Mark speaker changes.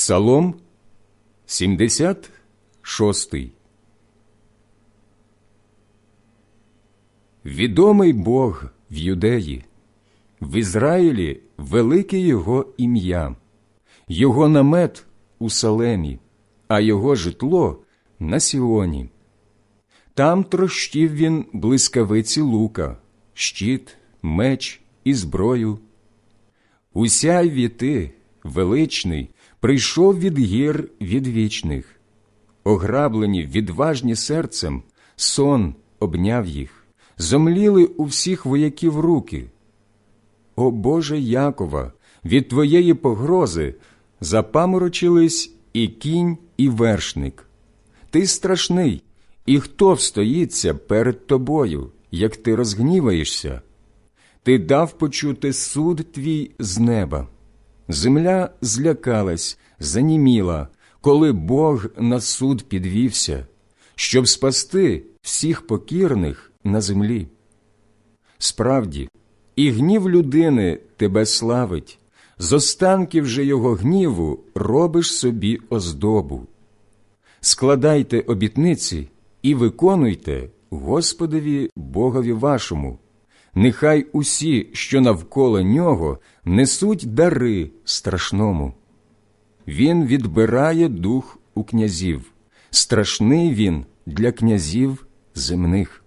Speaker 1: Псалом 76 Відомий Бог в Юдеї, в Ізраїлі велике Його ім'я, Його намет у Салемі, а Його житло на Сіоні. Там трощив він блискавиці лука, щит, меч і зброю. Уся віти, величний, прийшов від гір відвічних. Ограблені, відважні серцем, сон обняв їх, зомліли у всіх вояків руки. О Боже Якова, від твоєї погрози запаморочились і кінь, і вершник. Ти страшний, і хто встоїться перед тобою, як ти розгніваєшся? Ти дав почути суд твій з неба. Земля злякалась, заніміла, коли Бог на суд підвівся, щоб спасти всіх покірних на землі. Справді, і гнів людини тебе славить, з останків же його гніву робиш собі оздобу. Складайте обітниці і виконуйте Господові Богові вашому. Нехай усі, що навколо нього, несуть дари страшному. Він відбирає дух у князів, страшний він для князів земних.